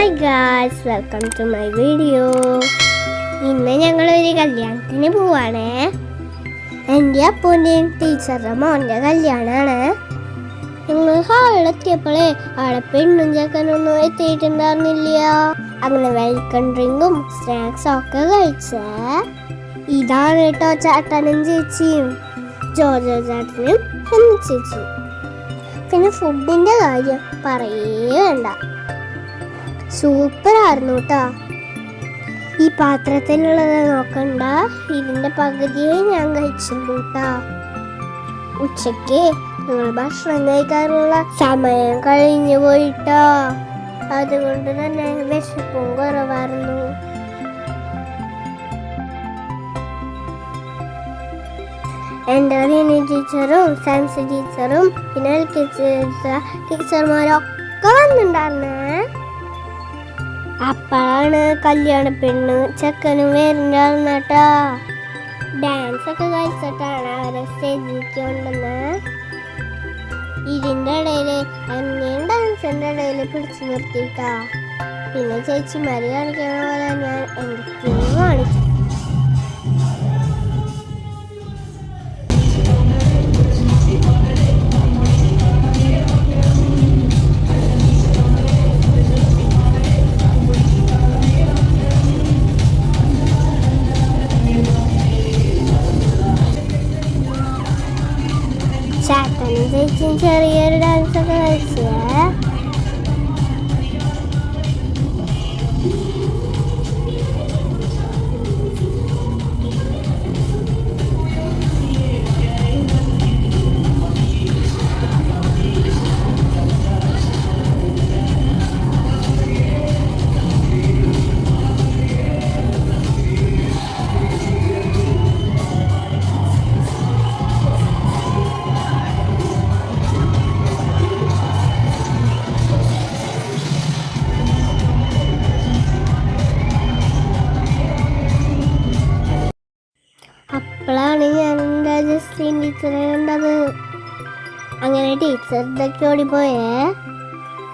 Hi guys welcome to my video ഇന്ന് ഞങ്ങളൊരു കല്യാണത്തിന് പോവാണ്. എന്റെ അപ്പൂന്റെയും ടീച്ചറുടെ മോന്റെ കല്യാണമാണ് ഞങ്ങൾ ഹാളിലെത്തിയപ്പോഴേ അവിടെ പെണ്ണും ചെക്കനൊന്നും എത്തിയിട്ടുണ്ടായിരുന്നില്ല. അങ്ങനെ വെൽക്കം ഡ്രിങ്കും സ്നാക്സും ഒക്കെ കഴിച്ച്. ഇതാണ് കേട്ടോ ചേട്ടനും ചേച്ചിയും. ജോജോ ചേട്ടനും ഹെന്നി ചേച്ചിയും. പിന്നെ ഫുഡിന്റെ കാര്യം പറയേ വേണ്ട. സൂപ്പർ ആയിരുന്നു കേട്ടോ ഈ പാത്രത്തിലുള്ളത് നോക്കണ്ട. ഇതിന്റെ പകുതിയെ ഞാൻ കഴിച്ചുള്ളൂ കേട്ടോ ഉച്ചയ്ക്ക് നിങ്ങൾ ഭക്ഷണം കഴിക്കാറുള്ള സമയം കഴിഞ്ഞു പോയിട്ടോ അതുകൊണ്ട് തന്നെ വിശപ്പും കുറവായിരുന്നു. എന്റെ റീനി ടീച്ചറും സയൻസ് ടീച്ചറും പിന്നെ എൽ ഒക്കെ വന്നിട്ടുണ്ടായിരുന്നേ. അപ്പോഴാണ് കല്യാണ പെണ്ണ്. ചെക്കനും വരുന്നുണ്ടായിരുന്ന കേട്ടോ ഡാൻസ് ഒക്കെ കളിച്ചിട്ടാണ് അവരെ സ്റ്റേജിലേക്ക് കൊണ്ടുവന്ന്. ഇതിന്റെ ഇടയിൽ എന്നെയും ഡാൻസിന്റെ ഇടയിൽ പിടിച്ചു നിർത്തിയിട്ടാ. പിന്നെ ചേച്ചിമാര് കാണിക്കണ പോലെ ഞാൻ എന്തൊക്കെയോ കാണിച്ചു ചേട്ടനും ചേച്ചിയും ചെറിയൊരു ഡാൻസ് ഒക്കെ കളിച്ചേ. അപ്പോഴാണ് ഞാൻ എന്റെ ജസ്റ്റിൻ ടീച്ചറെ കണ്ടത്. അങ്ങനെ ടീച്ചറിന്റെ ഒക്കെ ഓടിപ്പോയേ.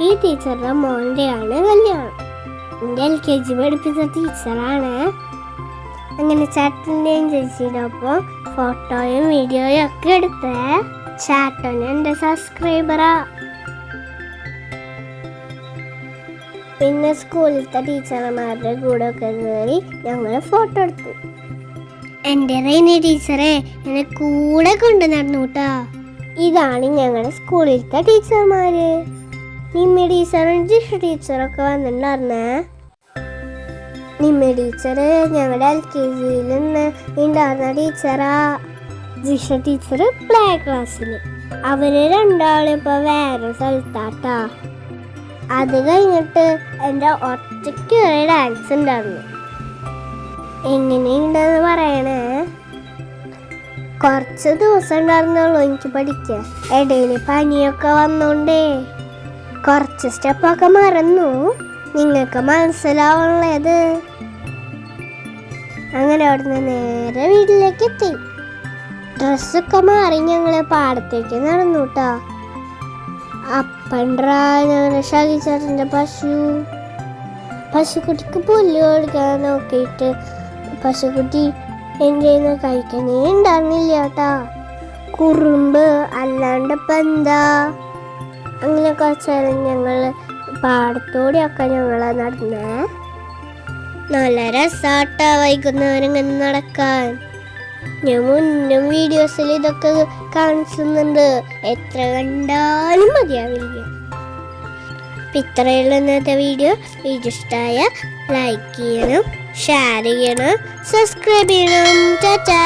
ഈ ടീച്ചറുടെ മോന്റെയാണ് കല്യാണം. എന്റെ എൽ കെ ജി പഠിപ്പിച്ച ടീച്ചറാണ്. അങ്ങനെ ചേട്ടന്റെയും ചേച്ചിയുടെ ഒപ്പം ഫോട്ടോയും വീഡിയോയും ഒക്കെ എടുത്ത്. ചേട്ടൻ എന്റെ സബ്സ്ക്രൈബറാ. പിന്നെ സ്കൂളിലത്തെ ടീച്ചർമാരുടെ കൂടെ ഒക്കെ കയറി ഞങ്ങൾ ഫോട്ടോ എടുത്തു. എന്റെ റൈന ടീച്ചറെ എന്നെ കൂടെ കൊണ്ട് നടന്നു കേട്ടോ ഇതാണ് ഞങ്ങളുടെ സ്കൂളിലത്തെ ടീച്ചർമാര്. നിമ്മ ടീച്ചറും ജിഷ ടീച്ചറൊക്കെ വന്നിട്ടുണ്ടായിരുന്നേ. നിമ്മ ടീച്ചർ ഞങ്ങളുടെ എൽ കെ ജിയിൽ ഉണ്ടായിരുന്ന ടീച്ചറാ. ജിഷ ടീച്ചർ പ്ലേ ക്ലാസ്സിൽ അവർ രണ്ടാളും വേറെ സ്ഥലത്താട്ടാ. അത് കഴിഞ്ഞിട്ട് എന്റെ ഒറ്റയ്ക്ക് ഒരു ഡാൻസ് ഉണ്ടായിരുന്നു. എങ്ങനെയുണ്ടെന്ന് പറയണേ? കുറച്ച് ദിവസം ഉണ്ടായിരുന്നുള്ളൂ എനിക്ക് പഠിക്കാൻ. ഇടയിൽ പനിയൊക്കെ വന്നോണ്ടേ. കുറച്ച് സ്റ്റെപ്പൊക്കെ മറന്നു. നിങ്ങൾക്ക് മനസ്സിലാവുള്ളത്? അങ്ങനെ അവിടുന്ന് നേരെ വീട്ടിലേക്ക് എത്തി. ഡ്രസ്സൊക്കെ മാറി ഞങ്ങൾ പാടത്തേക്ക് നടന്നു കേട്ടോ അപ്പണ്ടാ ഞങ്ങളുടെ ഷാഗിച്ചേട്ടന്റെ പശു. പശുക്കുട്ടിക്ക് പുല്ല് കൊടുക്കാൻ നോക്കിയിട്ട് പശുക്കുട്ടി എന്റെ കഴിക്കണേ? ഉണ്ടായിരുന്നില്ല കേട്ടാ. കുറുമ്പ് അല്ലാണ്ട് ഇപ്പം എന്താ അങ്ങനെ കുറച്ച് നേരം ഞങ്ങൾ പാടത്തോടെയൊക്കെ ഞങ്ങളെ നടന്നേ. നല്ല രസാട്ടാ വൈകുന്നേരം നടക്കാൻ. ഞാൻ മുന്നും വീഡിയോസിൽ ഇതൊക്കെ കാണിച്ചുന്നുണ്ട് എത്ര കണ്ടാലും മതിയാവില്ല. അപ്പം ഇത്രയുള്ള ഇന്നത്തെ വീഡിയോ വീഡിയോ ഇഷ്ടമായ ലൈക്ക് ചെയ്യണം ഷെയർ ചെയ്യണം സബ്സ്ക്രൈബ് ചെയ്യണം. Ta ta.